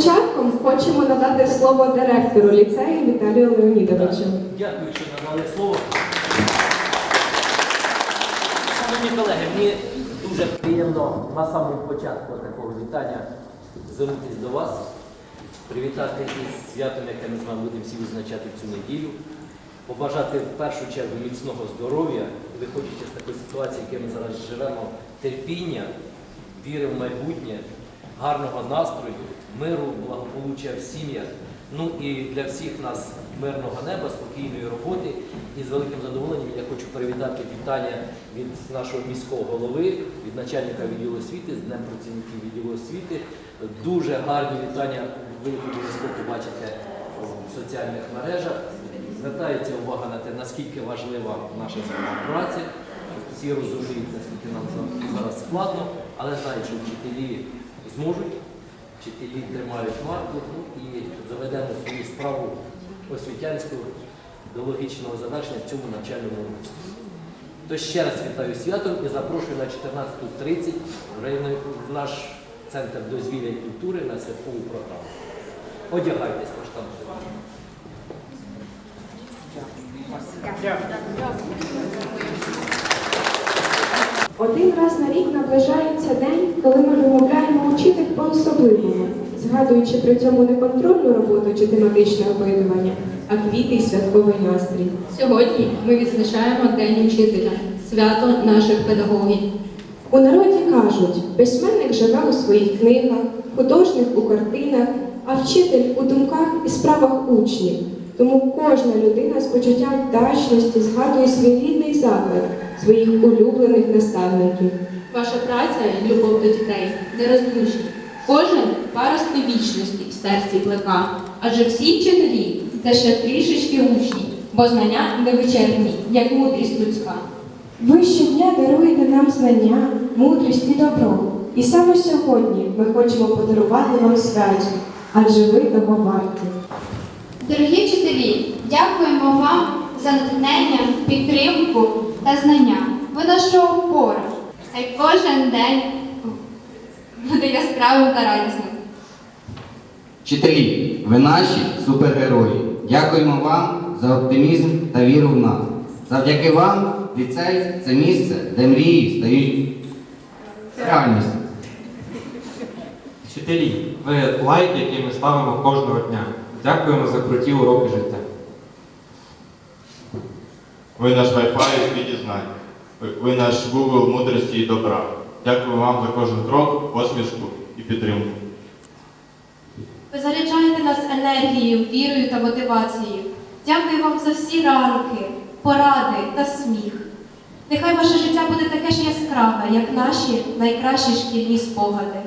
початком хочемо надати слово директору ліцею Віталію Леонідовичу. Дякую, що надали слово. Шановні колеги, мені дуже приємно на самому початку такого вітання звернутися до вас, привітати із святом, яке ми з вами будемо всі відзначати в цю неділю, побажати в першу чергу міцного здоров'я, виходячи з такої ситуації, яку ми зараз живемо, терпіння, віри в майбутнє, гарного настрою, миру, благополуччя в сім'ях. Ну і для всіх нас мирного неба, спокійної роботи. І з великим задоволенням я хочу привітати вітання від нашого міського голови, від начальника відділу освіти, з Днем працівників відділу освіти. Дуже гарні вітання ви обов'язково побачите в соціальних мережах. Звертається увага на те, наскільки важлива наша співпраця. Всі розуміють, наскільки нам зараз складно, але знають, що вчителі зможуть, вчителі тримають марку ну, і заведемо свою справу освітянську до логічного завершення в цьому навчальному році. Тож ще раз вітаю святом і запрошую на 14.30 в наш центр дозвілля і культури на святкову програму. Одягайтесь, там. Один раз на рік наближається день, коли ми вимовляємо учитель по-особливому, згадуючи при цьому не контрольну роботу чи тематичне опитування, а квіти й святковий настрій. Сьогодні ми відзначаємо День учителя, свято наших педагогів. У народі кажуть, письменник живе у своїх книгах, художник у картинах, а вчитель у думках і справах учнів. Тому кожна людина з почуттям вдачності згадує свій рідний заклад, своїх улюблених наставників. Ваша праця і любов до дітей нерозлучні. Кожен паростки вічності в серці плека. Адже всі вчителі це ще трішечки учні, бо знання невичерпні, як мудрість людська. Ви щодня даруєте нам знання, мудрість і добро. І саме сьогодні ми хочемо подарувати вам свято, адже ви того варті. Дорогі вчителі, дякуємо вам за натхнення, підтримку та знання. Ви наша опора. Хай кожен день буде яскравим та радісним. Вчителі, ви наші супергерої. Дякуємо вам за оптимізм та віру в нас. Завдяки вам ліцей це місце, де мрії стають реальністю. Вчителі, ви лайк, який ми ставимо кожного дня. Дякуємо за круті уроки життя. Ви наш Wi-Fi у світі знань. Ви- наш Google мудрості і добра. Дякую вам за кожен крок, посмішку і підтримку. Ви заряджаєте нас енергією, вірою та мотивацією. Дякую вам за всі ранки, поради та сміх. Нехай ваше життя буде таке ж яскраве, як наші найкращі шкільні спогади.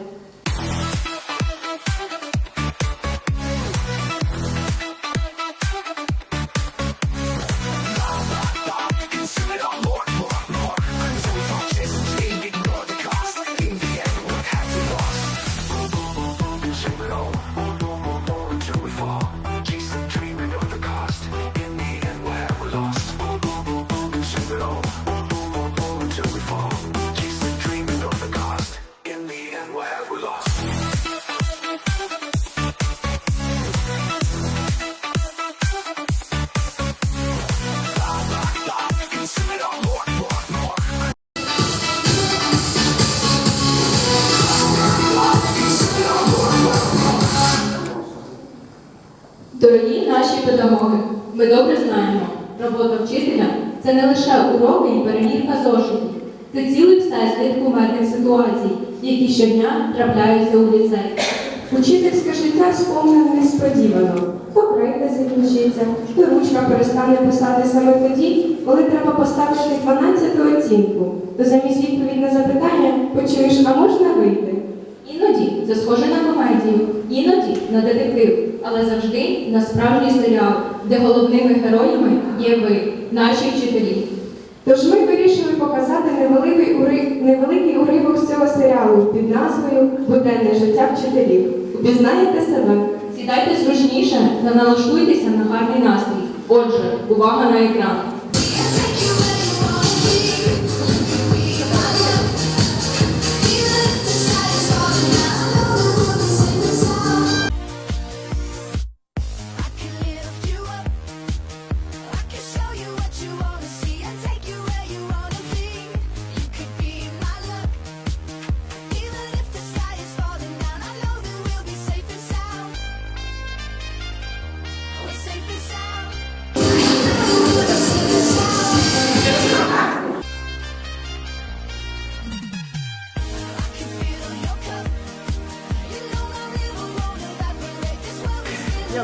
Дорогі наші педагоги, ми добре знаємо, робота вчителя це не лише уроки і перевірка зошитів. Це цілий всесвіт кумедних ситуацій, які щодня трапляються у ліцеї. Учительське життя сповнене несподівано. То крейда закінчиться, то ручка перестане писати саме тоді, коли треба поставити 12 оцінку. То замість відповідь на запитання почуєш, а можна вийти? Це схоже на комедію, іноді на детектив, але завжди на справжній серіал, де головними героями є ви, наші вчителі. Тож ми вирішили показати невеликий, ури... невеликий уривок з цього серіалу під назвою Буденне життя вчителів. Упізнаєте себе? Сідайте зручніше та налаштуйтеся на гарний настрій. Отже, увага на екран.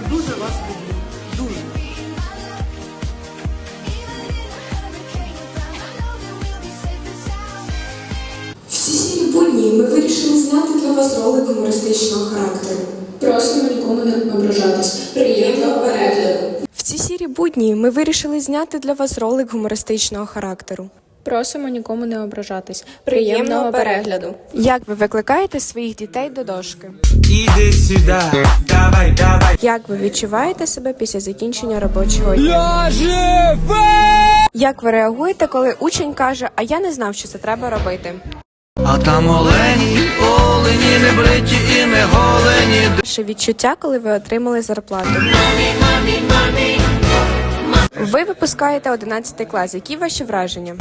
Я дуже вас люблю. Дуже. В ці сірі будні ми вирішили зняти для вас ролик гумористичного характеру. Просимо нікому не ображатись. Приємного перегляду! В ці сірі будні ми вирішили зняти для вас ролик гумористичного характеру. Просимо нікому не ображатись. Приємного перегляду. Як ви викликаєте своїх дітей до дошки? Іди сюди, давай, давай. Як ви відчуваєте себе після закінчення робочого дня? Як ви реагуєте, коли учень каже, а я не знав, що це треба робити? А там олені, олені, не бриті і не голені. Ваше відчуття, коли ви отримали зарплату? Ви випускаєте 11 клас. Які ваші враження?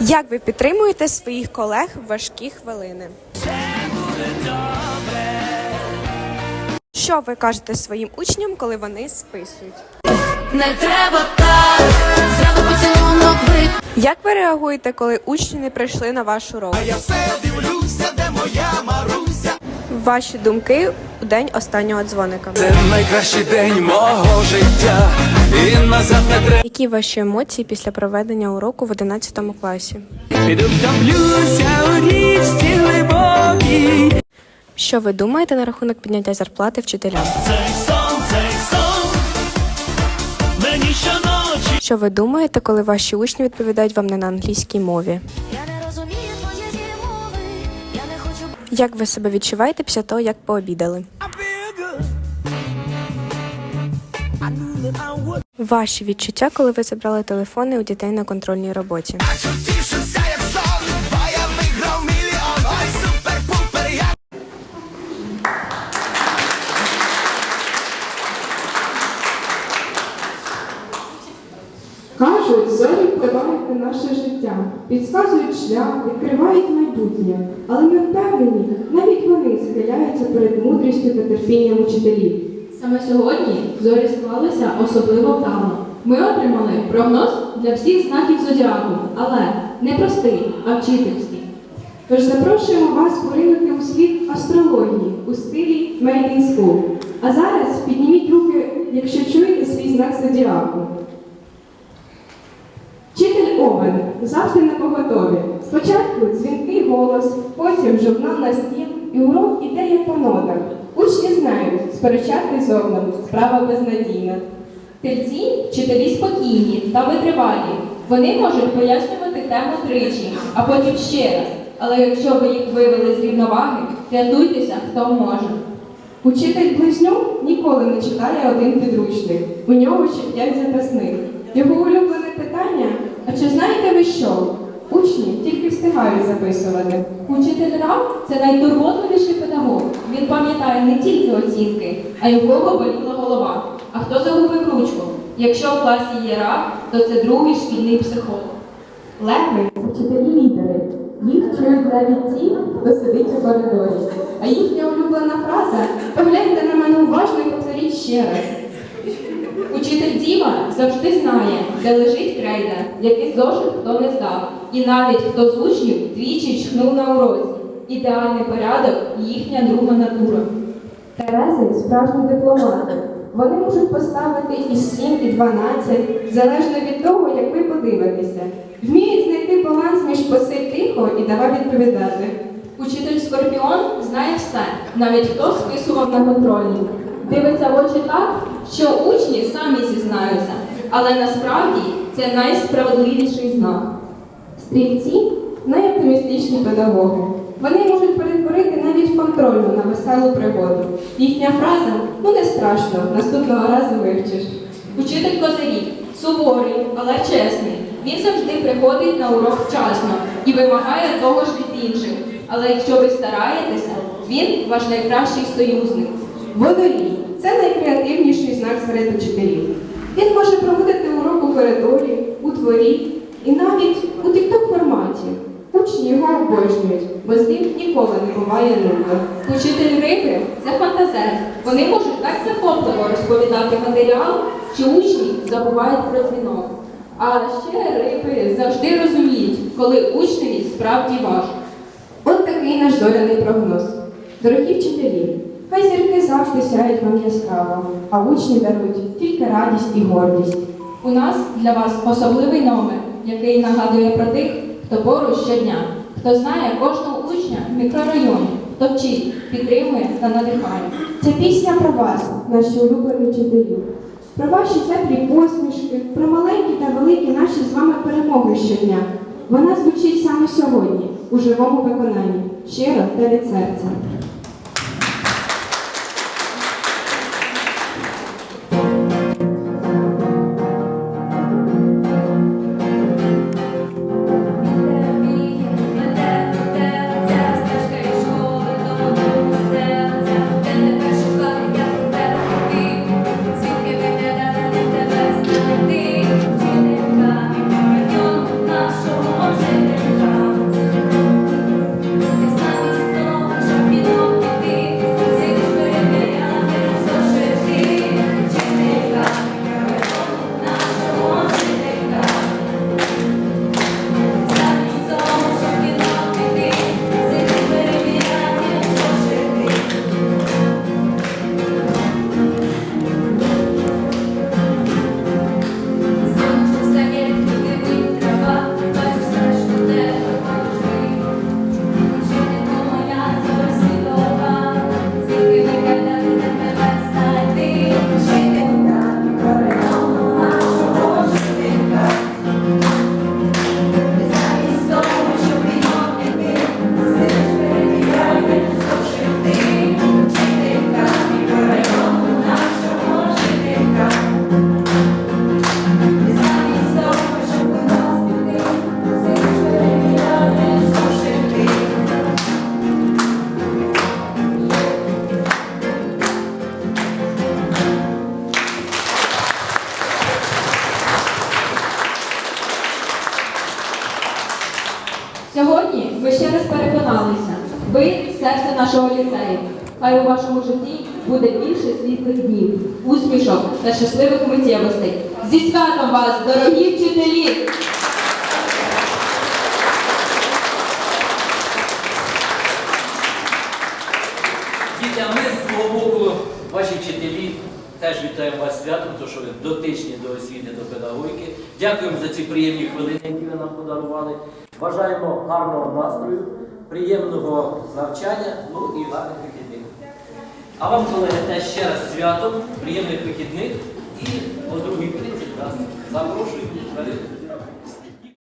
Як ви підтримуєте своїх колег в важкі хвилини? Що ви кажете своїм учням, коли вони списують? Не треба так, зразу поцілунок вик. Як ви реагуєте, коли учні не прийшли на ваш урок? Я все дивлюся, де моя Маруся. Ваші думки у день останнього дзвоника. Це найкращий день мого життя. І назад не треба. Які ваші емоції після проведення уроку в 11 класі? Піду втоплюся у річці глибокій. Що ви думаєте на рахунок підняття зарплати вчителям? Цей сон, цей сон. Мені щоночі. Що ви думаєте, коли ваші учні відповідають вам не на англійській мові? Як ви себе відчуваєте після того, як пообідали? Ваші відчуття, коли ви забрали телефони у дітей на контрольній роботі? Кажуть, зорі впливають наше життя, підказують шлях, відкривають майбутнє. Але ми впевнені, навіть вони схиляються перед мудрістю та терпінням учителів. Саме сьогодні зорі склалися особливо вдало. Ми отримали прогноз для всіх знаків зодіаку, але не простий, а вчительський. Тож запрошуємо вас поринути у світ астрології у стилі Made in School. А зараз підніміть руки, якщо чуєте свій знак зодіаку. Овен завжди на поготові. Спочатку дзвінкий голос, потім журнал на стіл і урок іде як по нотах. Учні знають, сперечати з Овном справа безнадійна. Тельці вчителі спокійні та витривалі. Вони можуть пояснювати тему тричі, а потім ще раз. Але якщо ви їх вивели з рівноваги, рятуйтеся, хто може. Учитель близнюк ніколи не читає один підручник. У нього ще п'ять запасних. Його улюблене питання: а чи знаєте ви що? Учні тільки встигають записувати. Учитель РАВ – це найтурботливіший педагог. Він пам'ятає не тільки оцінки, а й у кого боліла голова. А хто загубив ручку? Якщо в класі є РАВ, то це другий шкільний психолог. Леви вчителі лідери. Їх чують навіть ті, хто сидить у коридорі. А їхня улюблена фраза погляньте на мене уважно і повторіть ще раз. Учитель Діма завжди знає, де лежить крейда, який зошит хто не здав. І навіть хто з учнів двічі чхнув на уроці. Ідеальний порядок їхня друга натура. Терези справжні дипломати. Вони можуть поставити і 7, і 12, залежно від того, як ви подивитеся. Вміють знайти баланс між посидь тихо і давай відповідати. Учитель Скорпіон знає все, навіть хто списував на контрольні. Дивиться в очі так, що учні самі зізнаються, але насправді це найсправедливіший знак. Стрільці найоптимістичні педагоги. Вони можуть перетворити навіть контрольну на веселу пригоду. Їхня фраза ну не страшно, наступного разу вивчиш. Учитель Козирів суворий, але чесний. Він завжди приходить на урок вчасно і вимагає того ж від інших. Але якщо ви стараєтеся, він ваш найкращий союзник. Водолій це найкреативніший знак серед учителів. Він може проводити урок у коридорі, у дворі і навіть у тікток форматі. Учні його обожнюють, бо з ним ніколи не буває нудно. Учитель риби це фантазер. Вони можуть так захопливо розповідати матеріал, що учні забувають про дзвінок. А ще риби завжди розуміють, коли учневі справді важко. От такий наш зоряний прогноз. Дорогі вчителі, хай зірки завжди сяють вам яскраво, а учні дарують тільки радість і гордість. У нас для вас особливий номер, який нагадує про тих, хто поруч щодня, хто знає кожного учня в мікрорайоні, хто вчить, підтримує та надихає. Це пісня про вас, наші улюблені вчителі. Про ваші теплі посмішки, про маленькі та великі наші з вами перемоги щодня. Вона звучить саме сьогодні, у живому виконанні, щиро та від серця. Серце нашого ліцею. Хай у вашому житті буде більше світлих днів, усмішок та щасливих миттєвостей. Зі святом вас, дорогі вчителі! Діти, а ми з свого боку, ваші вчителі, теж вітаємо вас святом, тому що ви дотичні до освіти, до педагогіки. Дякуємо за ці приємні хвилини, які ви нам подарували. Бажаємо гарного настрою, приємного навчання, ну і гарних вихідних. А вам, колеги, теж ще раз святом, приємних вихідних і по другій 30 нас запрошуємо.